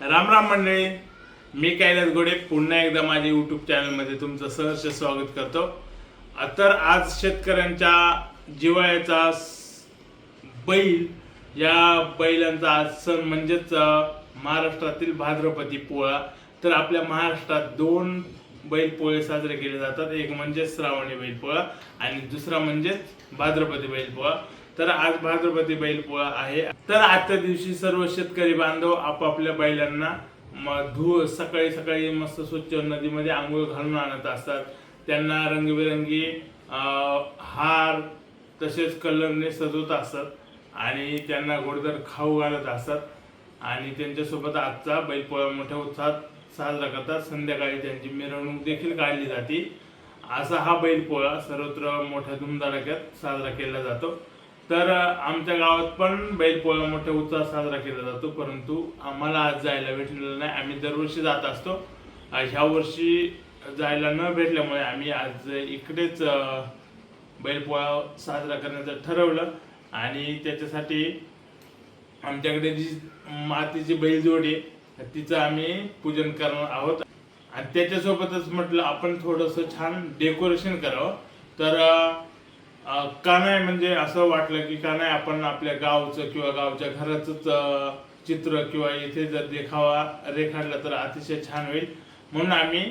राम राम मंडळी मी कैलास गोडे पुन्हा एकदा माझ्या यूट्यूब चॅनलमध्ये तुमचं सहर्ष स्वागत करतो. तर आज शेतकऱ्यांच्या जिवाळ्याचा बैल या बैलांचा आज सण म्हणजेच महाराष्ट्रातील भाद्रपदी पोळा. तर आपल्या महाराष्ट्रात दोन बैल पोळे साजरे केले जातात. एक म्हणजे श्रावणी बैल पोळा आणि दुसरा म्हणजेच भाद्रपदी बैल पोळा. तर आज भाद्रपदी बैल पोळा आहे. तर आजच्या दिवशी सर्व शेतकरी बांधव आपापल्या बैलांना म- सकाळी सकाळी मस्त स्वच्छ नदीमध्ये आंघोळ घालून आणत असतात. त्यांना रंगीबेरंगी हार तसेच कलरने सजवत असतात आणि त्यांना गोडधर खाऊ घालत असतात आणि त्यांच्यासोबत आजचा बैलपोळा मोठ्या उत्साहात साजरा करतात. संध्याकाळी त्यांची मिरवणूक देखील काढली जाते. असा हा बैलपोळा सर्वत्र मोठ्या धुमधडाक्यात साजरा केला जातो. तर आमच्या गावात पण बैलपोळा मोठ्या उत्साहात साजरा केला जातो परंतु आम्हाला आज जायला भेटलेलं नाही. आम्ही दरवर्षी जात असतो. ह्या वर्षी जायला न भेटल्यामुळे आम्ही आज इकडेच बैलपोळा साजरा करण्याचं ठरवलं. आणि त्याच्यासाठी आमच्याकडे जी मातीची बैलजोडी आहे तिचं आम्ही पूजन करणार आहोत. आणि त्याच्यासोबतच म्हटलं आपण थोडंसं छान डेकोरेशन करावं. तर का नाही म्हणजे असं वाटलं की का नाही आपण आपल्या गावचं किंवा गावच्या घराचंच चित्र किंवा इथे जर देखावा रेखाडला तर अतिशय छान होईल. म्हणून आम्ही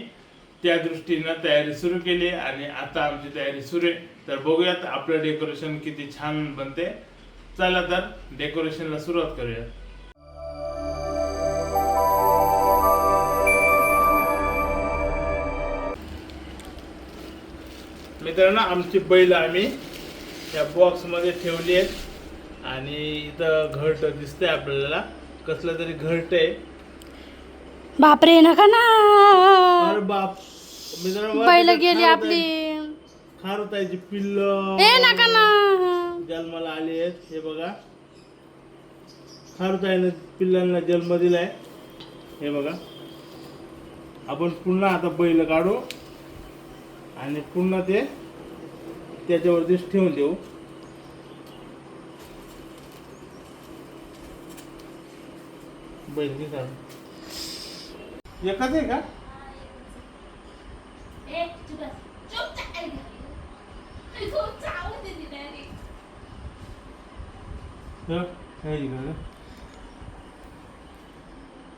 त्या दृष्टीनं तयारी सुरू केली आणि आता आमची तयारी सुरू आहे. तर बघूयात आपलं डेकोरेशन किती छान बनते. चला तर डेकोरेशनला सुरुवात करूया मित्रांनो आमची बैल आम्ही या बॉक्समध्ये ठेवली आहेत. आणि इथं घरट दिसतंय आपल्याला. कसलं तरी घरट आहे. बापरे नका ना. अरे बाप. मित्रांनो बैल गेली आपली. खारुताईची पिल्ल. ए नका ना. जन्माला आली आहेत. हे बघा. खारुताईनं पिल्लांना जन्म दिलाय. हे बघा. आपण पुन्हा आता बैल काढू. आणि पुन्हा ते त्याच्यावरतीच ठेवून देऊ बैल किती काढू? एकच आहे का इकडं.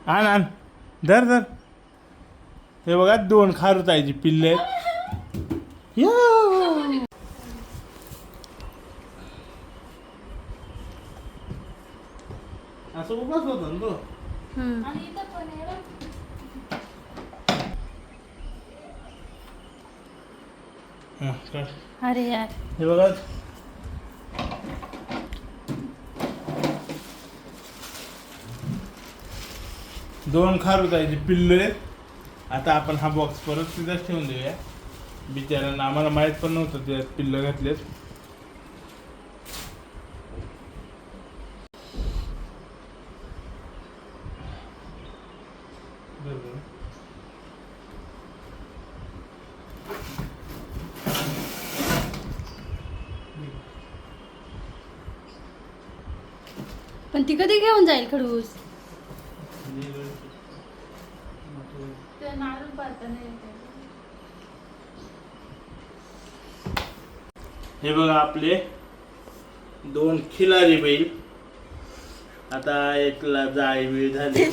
आण आण धर धर हे बघा दोन खारुताईची पिल्ले आहेत. या. असं उभाच होता ना तो. हम्म. हं, काढ. अरे यार. हे बघा. दोन खारुताईची पिल्ल आहेत. आता आपण हा बॉक्स परत तिथंच ठेवून देऊया. बिचाऱ्यांना आम्हाला माहीत पण नव्हतं ते पिल्ल घातलेत. पण ती कधी घेऊन जाईल खडूस? हे बघा आपले दोन खिलारी बैल. आता एकला जाळी वेळ झाली.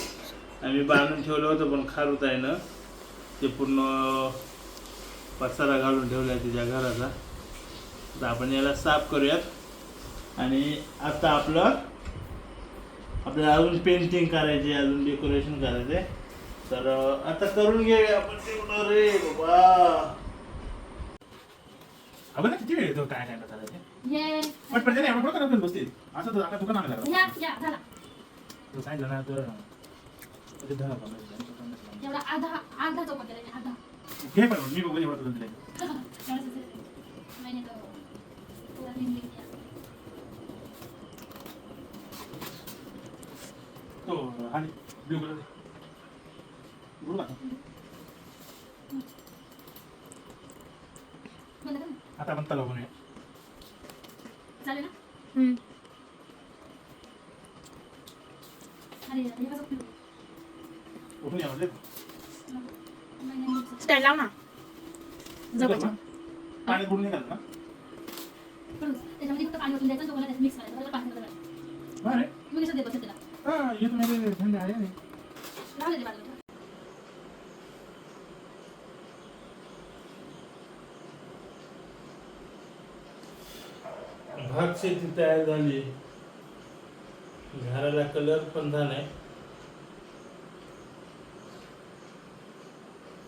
आम्ही बांधून ठेवलं होतं पण खारुत आहे ना. ते पूर्ण पसारा घालून ठेवलाय तिच्या घराचा. आता आपण याला साफ करूयात. आणि आता आपलं आपल्याला अजून पेंटिंग करायची अजून डेकोरेशन करायचंय तर आता करून घेऊया आपण तेवढं रे बाबा. अगं ना किती वेळ येतो काय काय चालायचे पण पण नाही आपण करत बसतील. असं तर आता दुकान आणायला लागलं. तो सांगितलं ना तर ते धरा घे पण मी बघून एवढं तुला दिलंय. ब्ल्यू कलर ब्लू का? आता आपण तलाव बनवूया. चालेल ना? उठून या म्हणजे स्टँड लाव ना. जवळच्या पाणी बुडून निघाल ना? त्याच्यामध्ये फक्त पाणी ओतून द्यायचं मिक्स करायचं. पाणी करायचं बरं मग कसं देत बसेल त्याला. हा ये तो मेरे ठंडे दे भात शेती तयार झाली. घराला कलर पण झालाय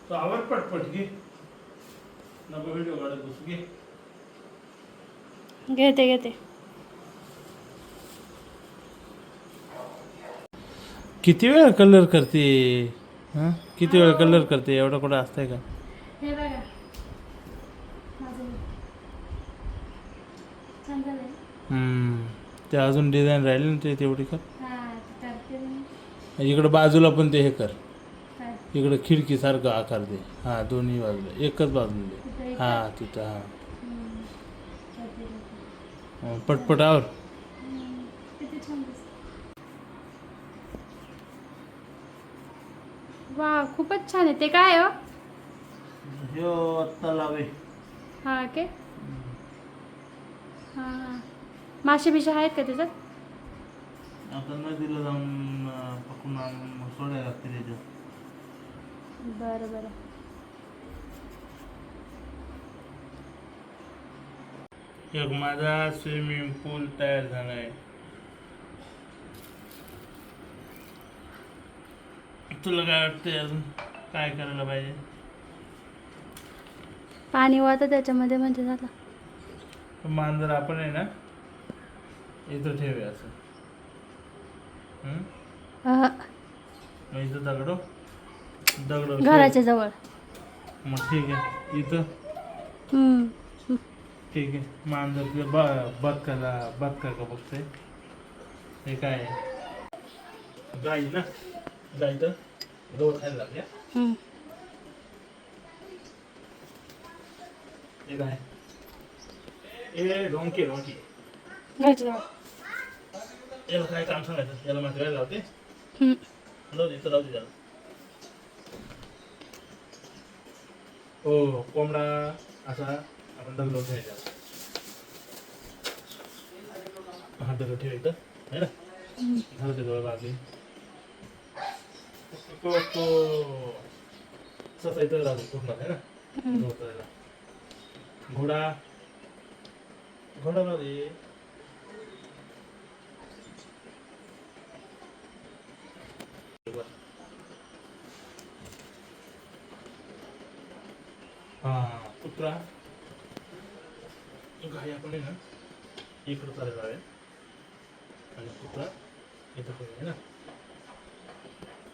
तो आवर पटपट घे. नको व्हिडिओ काढत बसू घे. घेते घेते. किती वेळ कलर करते? हां? किती वेळ कलर करते? एवढं कुठं असतंय का? हे बघा. माझं छान झालंय हम्म. ते अजून डिझाईन राहिली ना ते तेवढी कर हा करते मी. इकडं बाजूला पण ते हे कर. काय? इकडं खिडकीसारखं आकार दे. हां दोन्ही बाजूला. एकच बाजूला दे. एक- हां तिथं हां. हम्म. करते. हं, पटपट आवर हम्म. किती छान दिसतं. वा खूपच छान आहे. ते काय हो? ह्यो तलाव आहे हा के हा हा. मासे बिशे आहेत का त्याच्यात? आता नदीला जाऊन अं, पकडून आणून सोडायला लागते त्याच्यात बरं बरं. एक माझा स्विमिंग पूल तयार झालाय. तुला काय वाटतंय अजून? काय करायला पाहिजे? पाणी वाहतं त्याच्यामध्ये म्हणजे झालं. मांजर आपण आहे ना इथं ठेवूया असं. हं? अहं, मग इथं दगडो? दगड घराच्या जवळ. मग ठीक आहे इथं. हम्म. ठीक आहे मांजर ते ब बदकाला बदका का बघते हे काय आहे? गाई ना? तर गवत खायला लागल्या हम्म. हे काय ए डोंकी डोंकी घराच्या जवळ याला काय काम सांगायचं याला माहिती करायला लावते हम्म. जाऊ दे इथं जाऊ दे त्याला हो कोंबडा असा आपण दगड ठेवायचा हा दगड ठेव इथं है ना झालं ते जवळ लागली तो तो तसा इथं राहतो पूर्ण आहे ना झोपायला. घोडा घोडा दे हा कुत्रा गाय आपण आहे ना इकडं चालेल जाऊया आणि कुत्रा इथं पण आहे ना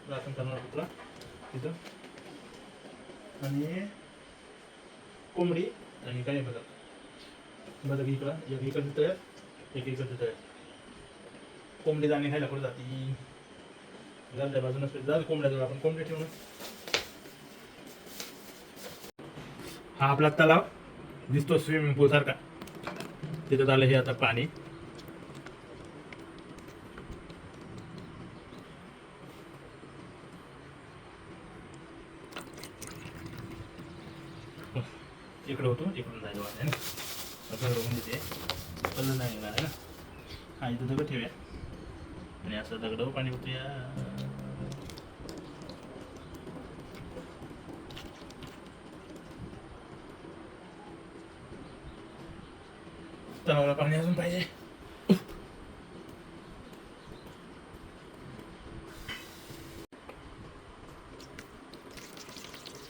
राखण करणार तुला? तिथं आणि कोंबडी आणि काय बदक बदक इकडं. एक इकडचं तळ्यात एक इकडचं तळ्यात. कोंबडी जाणे खायला कुठं जाते? घरच्या बाजूनच. जा कोंबड्याजवळ आपण कोंबडी ठेवून हा आपला तलाव दिसतो स्विमिंग पूल सारखा. तिथं झालं हे आता पाणी. इकडे होतो इकडून जायचं वाटतं ना असं देते तिथे नाही येणार ना हा इथं दगड ठेवूया आणि असं दगड पाणी होतूया तलावाला पाणी अजून पाहिजे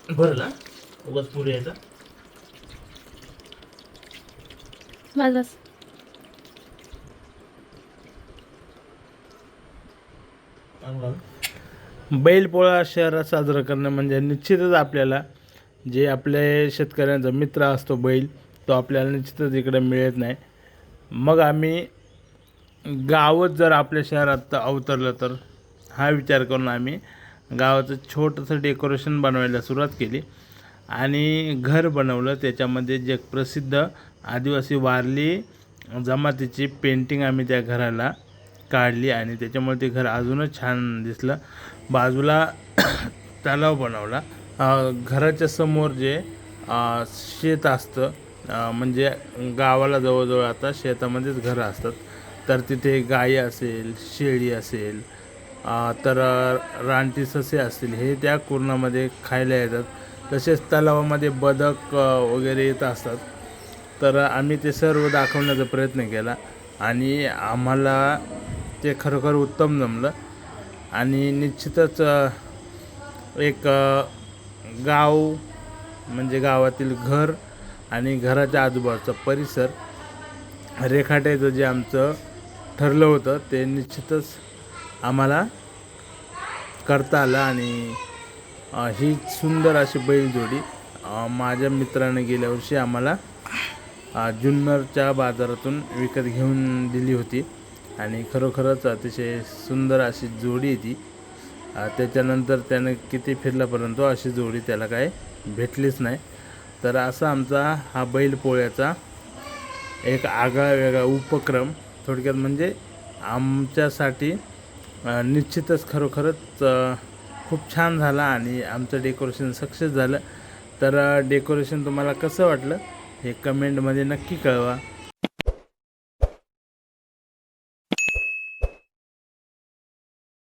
बरं ना उगाच पुढे यायचा बस बस बैलपोळा शहरात साजरा करणं म्हणजे निश्चितच आपल्याला जे आपल्या शेतकऱ्यांचा मित्र असतो बैल तो आपल्याला निश्चितच इकडे मिळत नाही. मग आम्ही गावच जर आपल्या शहरात अवतरलं तर हा विचार करून आम्ही गावाचं छोटंसं डेकोरेशन बनवायला सुरुवात केली आणि घर बनवलं. त्याच्यामध्ये जगप्रसिद्ध आदिवासी वारली जमातीची पेंटिंग आम्ही त्या घराला काढली आणि त्याच्यामुळे ते घर अजूनच छान दिसलं. बाजूला तलाव बनवला. घराच्या समोर जे शेत असतं म्हणजे गावाला जवळजवळ आता शेतामध्येच घरं असतात. तर तिथे गाई असेल शेळी असेल तर रानटी ससे असतील हे त्या कुरणामध्ये खायला येतात. तसेच तलावामध्ये बदक वगैरे येत असतात. तर आम्ही ते सर्व दाखवण्याचा प्रयत्न केला आणि आम्हाला ते खरोखर उत्तम जमलं. आणि निश्चितच एक गाव म्हणजे गावातील घर आणि घराच्या आजूबाजूचा परिसर रेखाटायचं जे आमचं ठरलं होतं ते निश्चितच आम्हाला करता आलं आणि ही सुंदर अशी बैलजोडी माझ्या मित्राने गेल्या वर्षी आम्हाला जुन्नरच्या बाजारातून विकत घेऊन दिली होती. आणि खरोखरच अतिशय सुंदर अशी जोडी ती. त्याच्यानंतर त्यानं किती फिरला परंतु अशी जोडी त्याला काय भेटलीच नाही. तर असा आमचा हा बैल पोळ्याचा एक आगळा वेगळा उपक्रम थोडक्यात म्हणजे आमच्यासाठी निश्चितच खरोखरच खूप छान झाला आणि आमचं डेकोरेशन सक्सेस झालं. तर डेकोरेशन तुम्हाला कसं वाटलं? हे कमेंटमध्ये नक्की कळवा